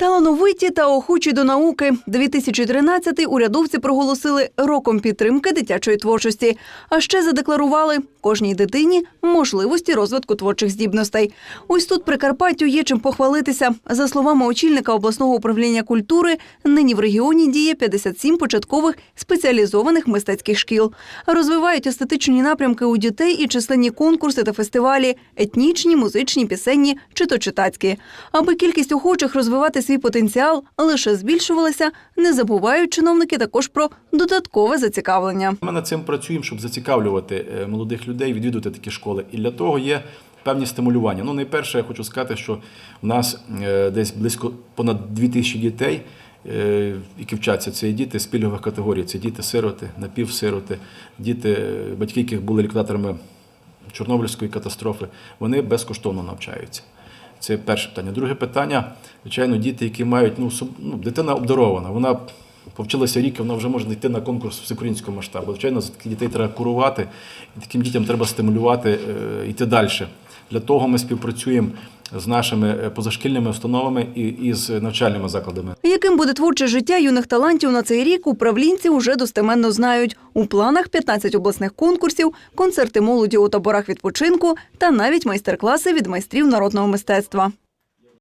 Талановиті та охочі до науки. 2013-й урядовці проголосили роком підтримки дитячої творчості. А ще задекларували кожній дитині можливості розвитку творчих здібностей. Ось тут Прикарпаттю є чим похвалитися. За словами очільника обласного управління культури, нині в регіоні діє 57 початкових спеціалізованих мистецьких шкіл. Розвивають естетичні напрямки у дітей і численні конкурси та фестивалі, етнічні, музичні, пісенні чи то читацькі. Аби кількість охочих розвивати свій потенціал лише збільшувалася, не забувають чиновники також про додаткове зацікавлення. Ми над цим працюємо, щоб зацікавлювати е, молодих людей, відвідувати такі школи. І для того є певні стимулювання. Ну, найперше, я хочу сказати, що в нас е, десь близько понад 2 тисячі дітей, е, які вчаться. Це діти з пільгових категорій, це діти-сироти, напівсироти, діти, батьки, яких були ліквідаторами Чорнобильської катастрофи, вони безкоштовно навчаються. Це перше питання. Друге питання, звичайно, діти, які мають ну, ну дитина обдарована, вона повчилася рік, вона вже може йти на конкурс всеукраїнського масштабу. Звичайно, таких дітей треба курувати, і таким дітям треба стимулювати е, йти далі. Для того ми співпрацюємо з нашими е, позашкільними установами і, і з навчальними закладами. Яким буде творче життя юних талантів на цей рік, управлінці вже достеменно знають. У планах 15 обласних конкурсів, концерти молоді у таборах відпочинку та навіть майстер-класи від майстрів народного мистецтва.